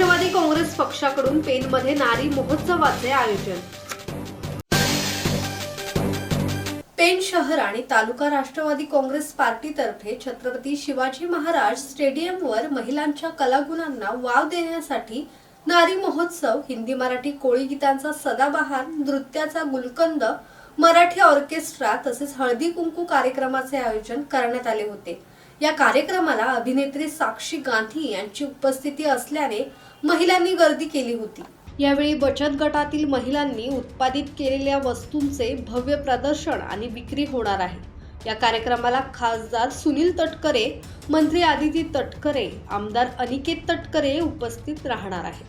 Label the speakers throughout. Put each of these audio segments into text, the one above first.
Speaker 1: राष्ट्रवादी काँग्रेस पक्षाकडून पेनमध्ये नारी महोत्सवाचे आयोजन. पेन शहर आणि तालुका राष्ट्रवादी काँग्रेस पार्टीतर्फे छत्रपती शिवाजी महाराज स्टेडियमवर महिलांच्या कलागुणांना वाव देण्यासाठी नारी महोत्सव हिंदी मराठी कोळी गीतांचा सदाबहार नृत्याचा गुलकंद मराठी ऑर्केस्ट्रा तसेच हळदी कुंकू कार्यक्रमाचे आयोजन करण्यात आले होते. या कार्यक्रमाला अभिनेत्री साक्षी गांधी यांची उपस्थिती असल्याने महिलांनी गर्दी केली होती. यावेळी बचत गटातील महिलांनी उत्पादित केलेल्या वस्तूंचे भव्य प्रदर्शन आणि विक्री होणार आहे. या कार्यक्रमाला खासदार सुनील तटकरे मंत्री आदिती तटकरे आमदार अनिकेत तटकरे उपस्थित राहणार आहेत.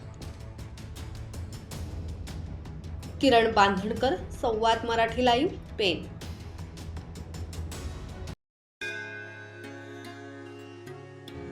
Speaker 1: किरण बांधणकर संवाद मराठी लाईव्ह पेन